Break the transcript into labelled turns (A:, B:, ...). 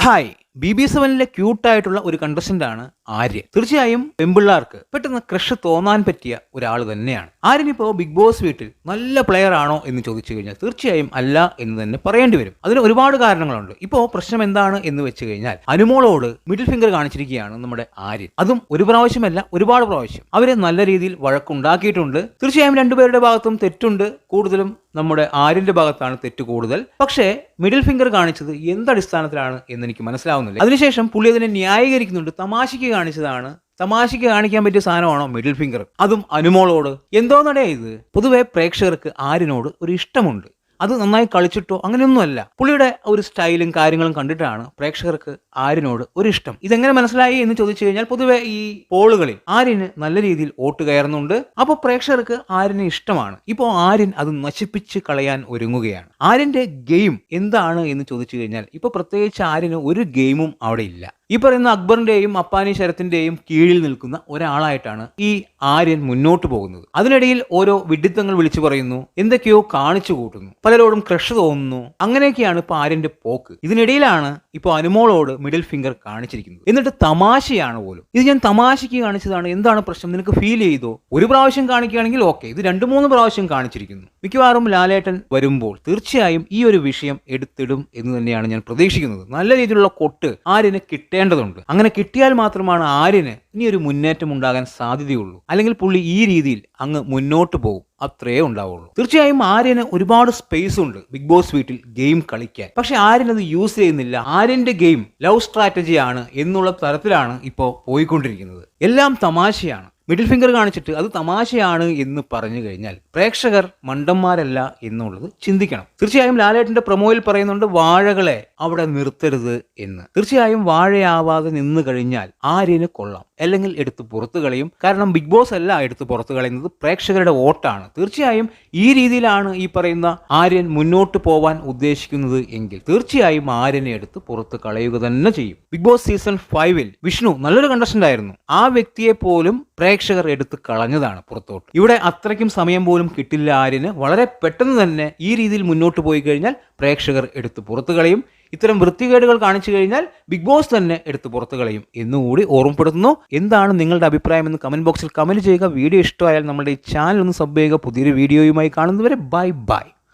A: Hi B B സെവനിലെ ക്യൂട്ടായിട്ടുള്ള ഒരു കണ്ടസ്റ്റന്റ് ആണ് ആര്യൻ തീർച്ചയായും പെമ്പിള്ളാർക്ക് പെട്ടെന്ന് ക്രഷ് തോന്നാൻ പറ്റിയ ഒരാൾ തന്നെയാണ്. ആര്യൻ ഇപ്പോൾ ബിഗ് ബോസ് വീട്ടിൽ നല്ല പ്ലെയർ ആണോ എന്ന് ചോദിച്ചു കഴിഞ്ഞാൽ തീർച്ചയായും അല്ല എന്ന് തന്നെ പറയേണ്ടി വരും. അതിന് ഒരുപാട് കാരണങ്ങളുണ്ട്. ഇപ്പോ പ്രശ്നം എന്താണ് എന്ന് വെച്ച് കഴിഞ്ഞാൽ അനുമോളോട് മിഡിൽ ഫിംഗർ കാണിച്ചിരിക്കുകയാണ് നമ്മുടെ ആര്യൻ. അതും ഒരു പ്രാവശ്യമല്ല ഒരുപാട് പ്രാവശ്യം. അവരെ നല്ല രീതിയിൽ വഴക്കുണ്ടാക്കിയിട്ടുണ്ട്. തീർച്ചയായും രണ്ടുപേരുടെ ഭാഗത്തും തെറ്റുണ്ട്. കൂടുതലും നമ്മുടെ ആര്യന്റെ ഭാഗത്താണ് തെറ്റ് കൂടുതൽ. പക്ഷേ മിഡിൽ ഫിംഗർ കാണിച്ചത് എന്തടിസ്ഥാനത്തിലാണ് എന്ന് എനിക്ക് മനസ്സിലാവുന്നില്ല. അതിനുശേഷം പുള്ളി അതിനെ ന്യായീകരിക്കുന്നുണ്ട്. തമാശയ്ക്ക് കാണിച്ചതാണ്. തമാശയ്ക്ക് കാണിക്കാൻ പറ്റിയ സാധനമാണോ മിഡിൽ ഫിംഗർ അതും അനുമോളോട്. എന്തോന്നടേ ഇത്? പൊതുവെ പ്രേക്ഷകർക്ക് ആരിനോട് ഒരു ഇഷ്ടമുണ്ട്. അത് നന്നായി കളിച്ചിട്ടോ അങ്ങനെയൊന്നുമല്ല. പുള്ളിയുടെ ഒരു സ്റ്റൈലും കാര്യങ്ങളും കണ്ടിട്ടാണ് പ്രേക്ഷകർക്ക് ആരിനോട് ഒരു ഇഷ്ടം. ഇതെങ്ങനെ മനസ്സിലായി എന്ന് ചോദിച്ചു കഴിഞ്ഞാൽ പൊതുവെ ഈ പോളുകളിൽ ആര്യന് നല്ല രീതിയിൽ വോട്ട് കയറുന്നുണ്ട്. അപ്പോൾ പ്രേക്ഷകർക്ക് ആര്യനെ ഇഷ്ടമാണ്. ഇപ്പോൾ ആര്യൻ അത് നശിപ്പിച്ച് കളയാൻ ഒരുങ്ങുകയാണ്. ആര്യന്റെ ഗെയിം എന്താണ് എന്ന് ചോദിച്ചു കഴിഞ്ഞാൽ ഇപ്പോൾ പ്രത്യേകിച്ച് ആര്യന് ഒരു ഗെയിമും അവിടെ ഇല്ല. ഈ പറയുന്ന അക്ബറിന്റെയും അപ്പാനി ശരത്തിന്റെയും കീഴിൽ നിൽക്കുന്ന ഒരാളായിട്ടാണ് ഈ ആര്യൻ മുന്നോട്ട് പോകുന്നത്. അതിനിടയിൽ ഓരോ വിഡിത്തങ്ങൾ വിളിച്ചു പറയുന്നു എന്തൊക്കെയോ കാണിച്ചു കൂട്ടുന്നു പലരോടും ക്രഷ് തോന്നുന്നു. അങ്ങനെയൊക്കെയാണ് ഇപ്പൊ ആര്യന്റെ പോക്ക്. ഇതിനിടയിലാണ് ഇപ്പൊ അനുമോളോട് മിഡിൽ ഫിംഗർ കാണിച്ചിരിക്കുന്നത്. എന്നിട്ട് തമാശയാണ് പോലും. ഇത് ഞാൻ തമാശയ്ക്ക് കാണിച്ചതാണ് എന്താണ് പ്രശ്നം നിനക്ക് ഫീൽ ചെയ്തോ? ഒരു പ്രാവശ്യം കാണിക്കുകയാണെങ്കിൽ ഓക്കെ ഇത് രണ്ടു മൂന്ന് പ്രാവശ്യം കാണിച്ചിരിക്കുന്നു. മിക്കവാറും ലാലേട്ടൻ വരുമ്പോൾ തീർച്ചയായും ഈ ഒരു വിഷയം എടുത്തിടും എന്ന് തന്നെയാണ് ഞാൻ പ്രതീക്ഷിക്കുന്നത്. നല്ല രീതിയിലുള്ള കൊട്ട് ആര്യന് കിട്ടേണ്ടതുണ്ട് അങ്ങനെ കിട്ടിയാൽ മാത്രമാണ് ആര്യന് ഇനി ഒരു മുന്നേറ്റം ഉണ്ടാകാൻ സാധ്യതയുള്ളൂ. അല്ലെങ്കിൽ പുള്ളി ഈ രീതിയിൽ അങ്ങ് മുന്നോട്ട് പോകും. അത്രേ ഉണ്ടാവുള്ളൂ. തീർച്ചയായും ആര്യന് ഒരുപാട് സ്പേസ് ഉണ്ട് ബിഗ് ബോസ് വീട്ടിൽ ഗെയിം കളിക്കാൻ. പക്ഷെ ആര്യൻ അത് യൂസ് ചെയ്യുന്നില്ല. ആര്യന്റെ ഗെയിം ലവ് സ്ട്രാറ്റജി ആണ് എന്നുള്ള തരത്തിലാണ് ഇപ്പോൾ പോയിക്കൊണ്ടിരിക്കുന്നത്. എല്ലാം തമാശയാണ്. മിഡിൽ ഫിംഗർ കാണിച്ചിട്ട് അത് തമാശയാണ് എന്ന് പറഞ്ഞു കഴിഞ്ഞാൽ പ്രേക്ഷകർ മണ്ടന്മാരല്ല എന്നുള്ളത് ചിന്തിക്കണം. തീർച്ചയായും ലാലേട്ടന്റെ പ്രൊമോയിൽ പറയുന്നുണ്ട് വാഴകളെ അവിടെ നിർത്തരുത് എന്ന്. തീർച്ചയായും വാഴയാവാതെ നിന്ന് കഴിഞ്ഞാൽ ആര്യന് കൊള്ളാം. അല്ലെങ്കിൽ എടുത്ത് പുറത്തു കളയും. കാരണം ബിഗ് ബോസ് അല്ല എടുത്ത് പുറത്തു കളയുന്നത്. പ്രേക്ഷകരുടെ വോട്ടാണ്. തീർച്ചയായും ഈ രീതിയിലാണ് ഈ പറയുന്ന ആര്യൻ മുന്നോട്ട് പോവാൻ ഉദ്ദേശിക്കുന്നത് എങ്കിൽ തീർച്ചയായും ആര്യനെ എടുത്ത് പുറത്ത് കളയുക തന്നെ ചെയ്യും. ബിഗ് ബോസ് സീസൺ ഫൈവിൽ വിഷ്ണു നല്ലൊരു കണ്ടസ്റ്റന്റ് ആയിരുന്നു. ആ വ്യക്തിയെ പോലും പ്രേക്ഷകർ എടുത്ത് കളഞ്ഞതാണ് പുറത്തോട്ട്. ഇവിടെ അത്രയ്ക്കും സമയം പോലും കിട്ടില്ല ആര്യന്. വളരെ പെട്ടെന്ന് തന്നെ ഈ രീതിയിൽ മുന്നോട്ട് പോയി കഴിഞ്ഞാൽ പ്രേക്ഷകർ എടുത്ത് പുറത്തു കളയും. ഇത്തരം വൃത്തികേടുകൾ കാണിച്ചു കഴിഞ്ഞാൽ ബിഗ് ബോസ് തന്നെ എടുത്ത് പുറത്തു കളയും എന്നുകൂടി ഓർമ്മപ്പെടുത്തുന്നു. എന്താണ് നിങ്ങളുടെ അഭിപ്രായം എന്ന് കമന്റ് ബോക്സിൽ കമന്റ് ചെയ്യുക. വീഡിയോ ഇഷ്ടമായാൽ നമ്മുടെ ഈ ചാനൽ ഒന്ന് സബ് ചെയ്യുക. പുതിയൊരു വീഡിയോയുമായി കാണുന്നവരെ ബൈ ബൈ